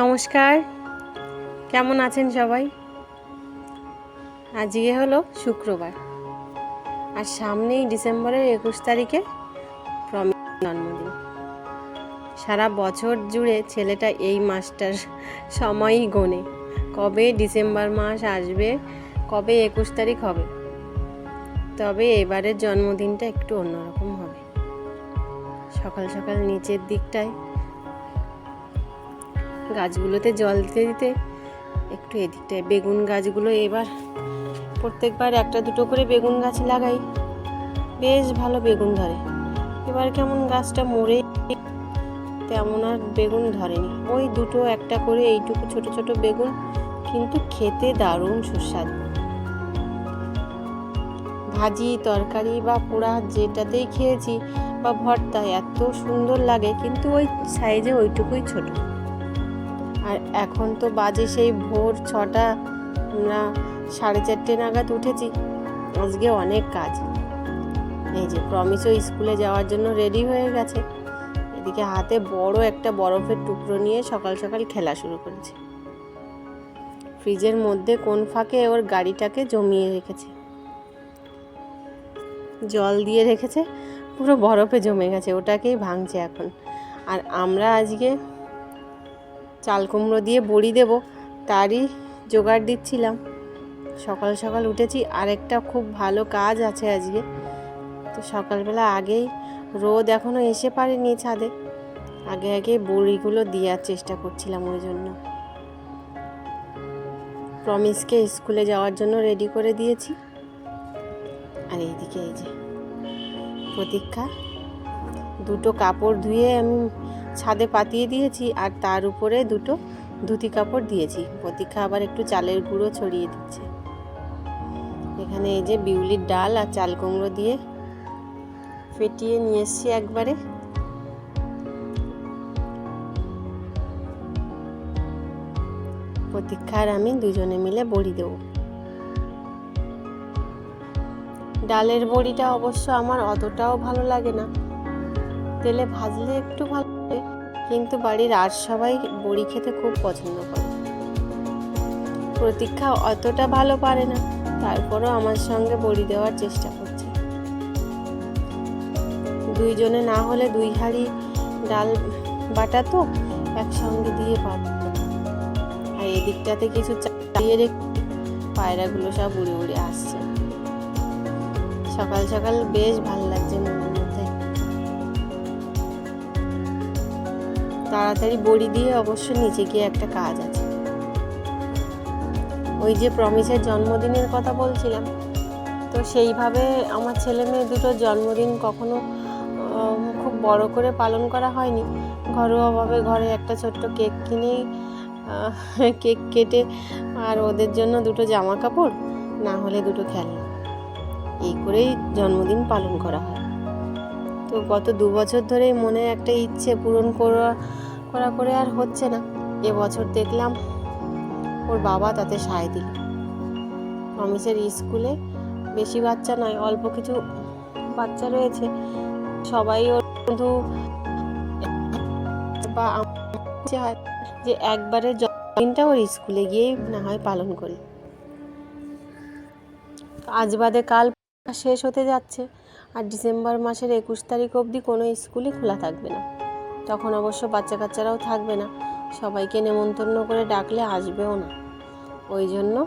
নমস্কার। কেমন আছেন সবাই? আজকে হলো শুক্রবার। আর সামনেই ডিসেম্বরের একুশ তারিখে জন্মদিন। সারা বছর জুড়ে ছেলেটা এই মাসটার সময়ই গোনে। কবে ডিসেম্বর মাস আসবে, কবে একুশ তারিখ হবে, তবে এবারের জন্মদিনটা একটু অন্যরকম হবে। সকাল সকাল নিচের দিকটায় গাছগুলোতে জল দিতে দিতে একটু এদিকটায় বেগুন গাছগুলো এবার প্রত্যেকবার একটা দুটো করে বেগুন গাছ লাগাই। বেশ ভালো বেগুন ধরে। এবার কেমন গাছটা মরে তেমন আর বেগুন ধরেনি। ওই দুটো একটা করে এইটুকু ছোট ছোট বেগুন কিন্তু খেতে দারুণ সুস্বাদু। ভাজি, তরকারি বা পোড়া যেটাতেই খেয়েছি বা ভর্তা এত সুন্দর লাগে কিন্তু ওই সাইজে ওইটুকুই ছোট। আর এখন তো বাজে সেই ভোর ছটা, আমরা সাড়ে চারটে নাগাদ উঠেছি। আজকে অনেক কাজ। এই যে প্রমিসও স্কুলে যাওয়ার জন্য রেডি হয়ে গেছে। এদিকে হাতে বড় একটা বরফের টুকরো নিয়ে সকাল সকাল খেলা শুরু করেছে। ফ্রিজের মধ্যে কোন ফাঁকে ওর গাড়িটাকে জমিয়ে রেখেছে। জল দিয়ে রেখেছে, পুরো বরফে জমে গেছে, ওটাকেই ভাঙছে এখন। আর আমরা আজকে চাল কুমড়ো দিয়ে বড়ি দেব, তারই জোগাড় দিচ্ছিলাম। সকাল সকাল উঠেছি, আরেকটা খুব ভালো কাজ আছে আজকে। তো সকালবেলা আগেই রোদ এখনও এসে পারেনি ছাদে। আগে আগে বড়িগুলো দেওয়ার চেষ্টা করছিলাম ওই জন্য। প্রমিসকে স্কুলে যাওয়ার জন্য রেডি করে দিয়েছি। আর এইদিকে এই যে প্রতীক্ষা। দুটো কাপড় ধুয়ে আমি ছাদে পাতিয়ে দিয়েছি আর তার উপরে দুটো ধুতি কাপড় দিয়েছি। প্রতীক্ষা আবার একটু চালের গুঁড়ো ছড়িয়ে দিচ্ছে। এখানে এই যে বিউলির ডাল আর চাল কুমড়ো দিয়ে ফেটিয়ে নিয়ে এসছি একবারে। প্রতীক্ষা আর আমি দুজনে মিলে বড়ি দেবো। ডালের বড়িটা অবশ্য আমার অতটাও ভালো লাগে না। তেলে ভাজলে একটু ভালো কিন্তু বাড়ির আর সবাই বড়ি খেতে খুব পছন্দ করে। প্রতীক্ষা অতটা ভালো পারে না, তারপরও আমার সঙ্গে বড়ি দেওয়ার চেষ্টা করছে। দুইজনে না হলে দুই হাঁড়ি ডাল বাটা তো একসঙ্গে দিয়ে পারত। আর এদিকটাতে কিছু চালিয়ে রেখে পায়রাগুলো সব উড়ে উড়ে আসছে। সকাল সকাল বেশ ভালো লাগছে তাড়াতাড়ি বড়ি দিয়ে অবশ্য নিচে গিয়ে একটা কাজ আছে। ওই যে প্রমিসের জন্মদিনের কথা বলছিলাম, তো সেইভাবে আমার ছেলে মেয়ে দুটো জন্মদিন কখনো খুব বড় করে পালন করা হয়নি। ঘরোয়াভাবে ঘরে একটা ছোট্ট কেক কিনেই কেক কেটে আর ওদের জন্য দুটো জামা কাপড় না হলে দুটো খেলনা। এই করেই জন্মদিন পালন করা হয়। তো গত দু বছর ধরেই মনে একটা ইচ্ছে পূরণ করা করা করে আর হচ্ছে না। এবছর দেখলাম ওর বাবা তাতে সায় দিল। অমিসের স্কুলে বেশি বাচ্চা নয়, অল্প কিছু বাচ্চা রয়েছে। সবাই ওর বন্ধু বা যে একবারে জন্মদিনটা ওর স্কুলে গিয়েই না হয় পালন করি। আজ বাদে কাল শেষ হতে যাচ্ছে আর ডিসেম্বর মাসের একুশ তারিখ অবধি কোনো স্কুলই খোলা থাকবে না। তখন অবশ্য বাচ্চা কাচ্চারাও থাকবে না। সবাইকে নেমন্তন্ন করে ডাকলে আসবেও না। ওই জন্য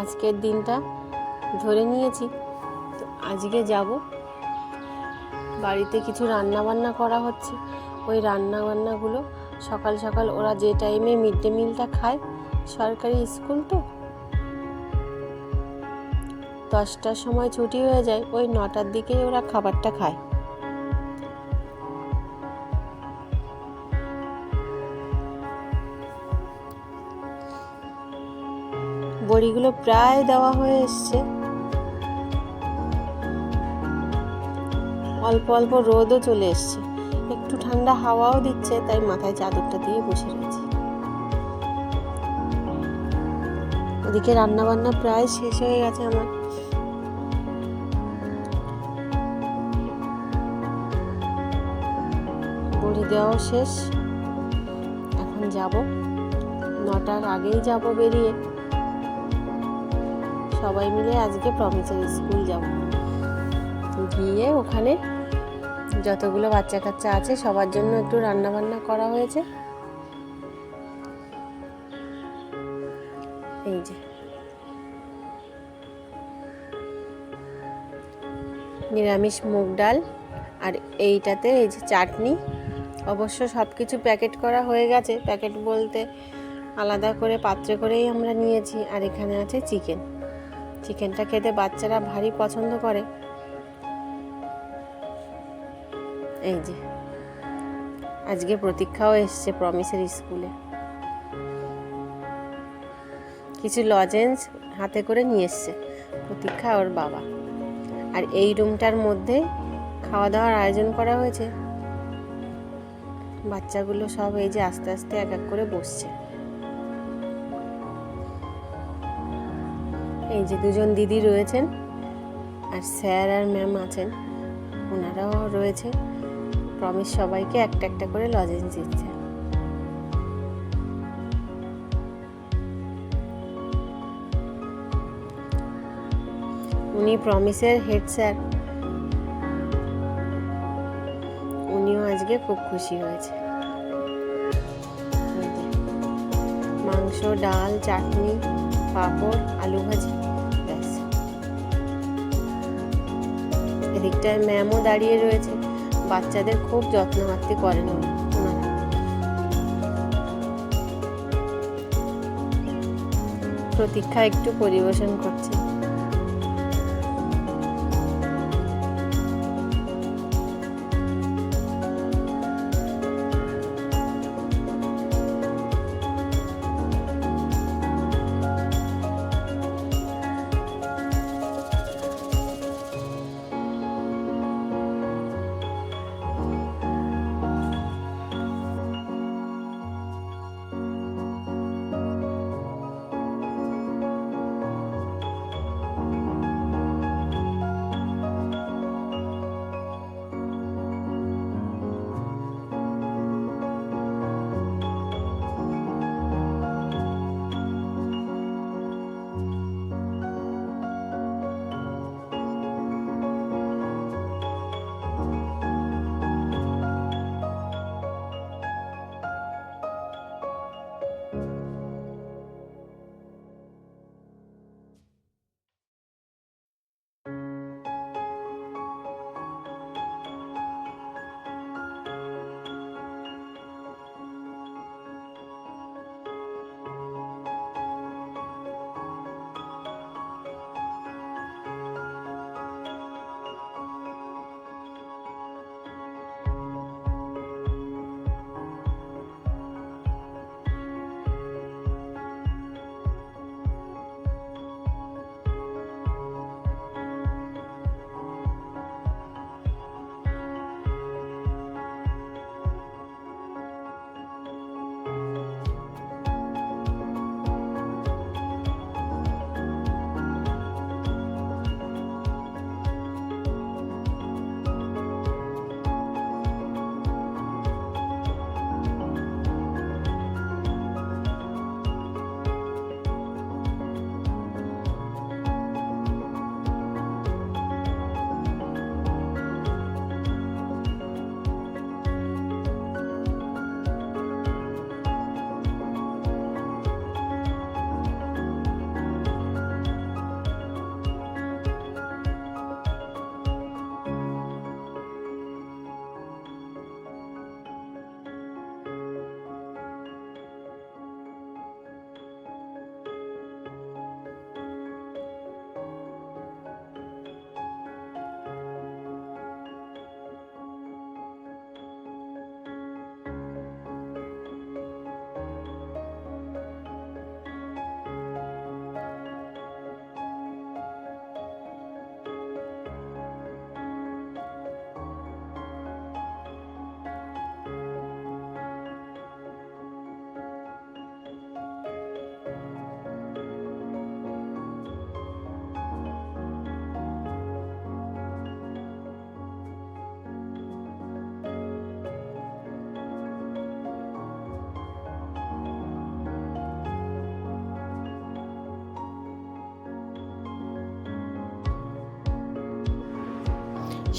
আজকের দিনটা ধরে নিয়েছি। তো আজকে যাব। বাড়িতে কিছু রান্না বান্না করা হচ্ছে। ওই রান্না বান্নাগুলো সকাল সকাল ওরা যে টাইমে মিড ডে মিলটা খায়, সরকারি স্কুল তো। দশটার সময় ছুটি হয়ে যায়, ওই নটার দিকেই ওরা খাবারটা খায়। বড়িগুলো প্রায় দেওয়া হয়ে এসছে। অল্প অল্প রোদও চলে এসছে। একটু ঠান্ডা হাওয়াও দিচ্ছে, তাই মাথায় চাদরটা দিয়ে বসে রয়েছে। ওদিকে রান্না বান্না প্রায় শেষ হয়ে গেছে আমার। বড়ি দেওয়াও শেষ। এখন যাব। নটার আগেই যাব বেরিয়ে। সবাই মিলে আজকে প্রমিসের স্কুল যাব। গিয়ে ওখানে যতগুলো বাচ্চা কাচ্চা আছে, সবার জন্য একটু রান্না বান্না করা হয়েছে। এই যে। নিরামিষ মুগ ডাল আর এইটাতে এই যে চাটনি। অবশ্য সব কিছু প্যাকেট করা হয়ে গেছে। প্যাকেট বলতে আলাদা করে পাত্রে করেই আমরা নিয়েছি। আর এখানে আছে চিকেন চিকেনটা খেতে বাচ্চারা ভারী পছন্দ করে। এই যে, আজকে প্রতীক্ষাও এসছে প্রমিসের স্কুলে। কিছু লজেন্স হাতে করে নিয়ে এসছে, প্রতীক্ষা ওর বাবা। আর এই রুমটার মধ্যে খাওয়া দাওয়ার আয়োজন করা হয়েছে। বাচ্চাগুলো সব এই যে আস্তে আস্তে এক এক করে বসছে। এই যে দুজন দিদি রয়েছেন আর স্যার আর ম্যাম আছেন, ওনারাও রয়েছে প্রমিস সবাইকে একটা একটা করে লজেন্স দিচ্ছে উনি প্রমিসের হেড স্যার উনিও আজকে খুব খুশি হয়েছে মাংস, ডাল, চাটনি, পাঁপড়, আলু ভাজি। এদিকটায় ম্যামও দাঁড়িয়ে রয়েছে। বাচ্চাদের খুব যত্ন যত্নমাত্তি করেন প্রতীক্ষা একটু পরিবেশন করছে।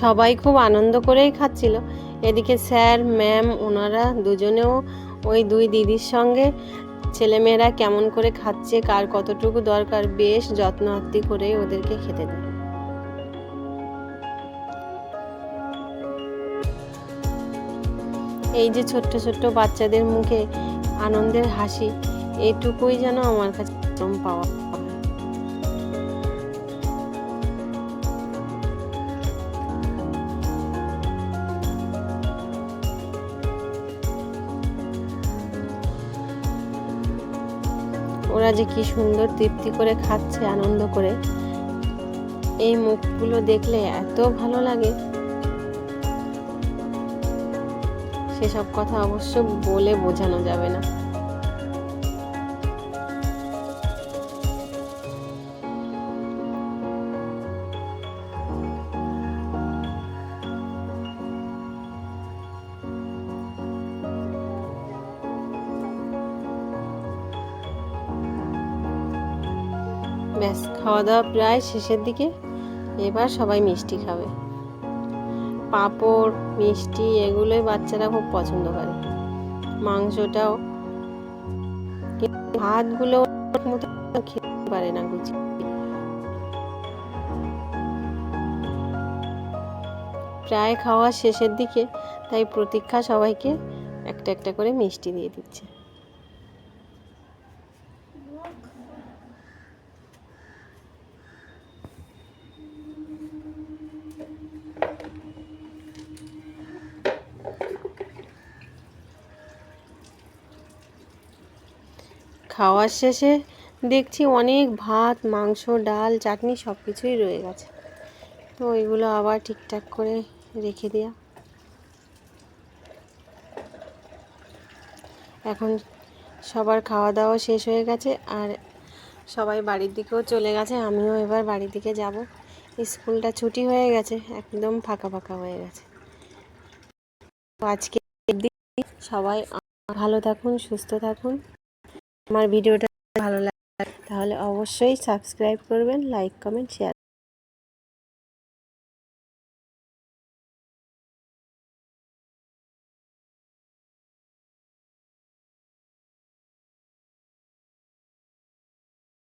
সবাই খুব আনন্দ করেই খাচ্ছিল। এদিকে স্যার, ম্যাম, ওনারা দুজনেও ওই দুই দিদির সঙ্গে ছেলেমেয়েরা কেমন করে খাচ্ছে, কার কতটুকু দরকার, বেশ যত্ন আত্তি করে ওদেরকে খেতে দেয়। এই যে ছোট্ট ছোট্ট বাচ্চাদের মুখে আনন্দের হাসি, এটুকুই যেন আমার কাছে পাওয়া যে কি সুন্দর তৃপ্তি করে খাচ্ছে, আনন্দ করে। এই মুখগুলো দেখলে এত ভালো লাগে। সেসব কথা অবশ্য বলে বোঝানো যাবে না। ব্যাস খাওয়া দাওয়া প্রায় শেষের দিকে। এবার সবাই মিষ্টি খাবে। পাঁপড়, মিষ্টি এগুলোই বাচ্চারা খুব পছন্দ করে। মাংসটাও ভাতগুলো মতো খেতে পারে না গুছি প্রায় খাওয়া শেষের দিকে, তাই প্রতীক্ষা সবাইকে একটা একটা করে মিষ্টি দিয়ে দিচ্ছে। খাওয়ার শেষে দেখছি অনেক ভাত, মাংস, ডাল, চাটনি সব কিছুই রয়ে গেছে। তো ওইগুলো আবার ঠিকঠাক করে রেখে দেওয়া এখন সবার খাওয়া দাওয়া শেষ হয়ে গেছে আর সবাই বাড়ির দিকেও চলে গেছে, আমিও এবার বাড়ির দিকে যাব। স্কুলটা ছুটি হয়ে গেছে, একদম ফাঁকা ফাঁকা হয়ে গেছে। তো আজকে সবাই ভালো থাকুন, সুস্থ থাকুন। আমার ভিডিওটা ভালো লাগে তাহলে অবশ্যই সাবস্ক্রাইব করবেন লাইক কমেন্ট শেয়ার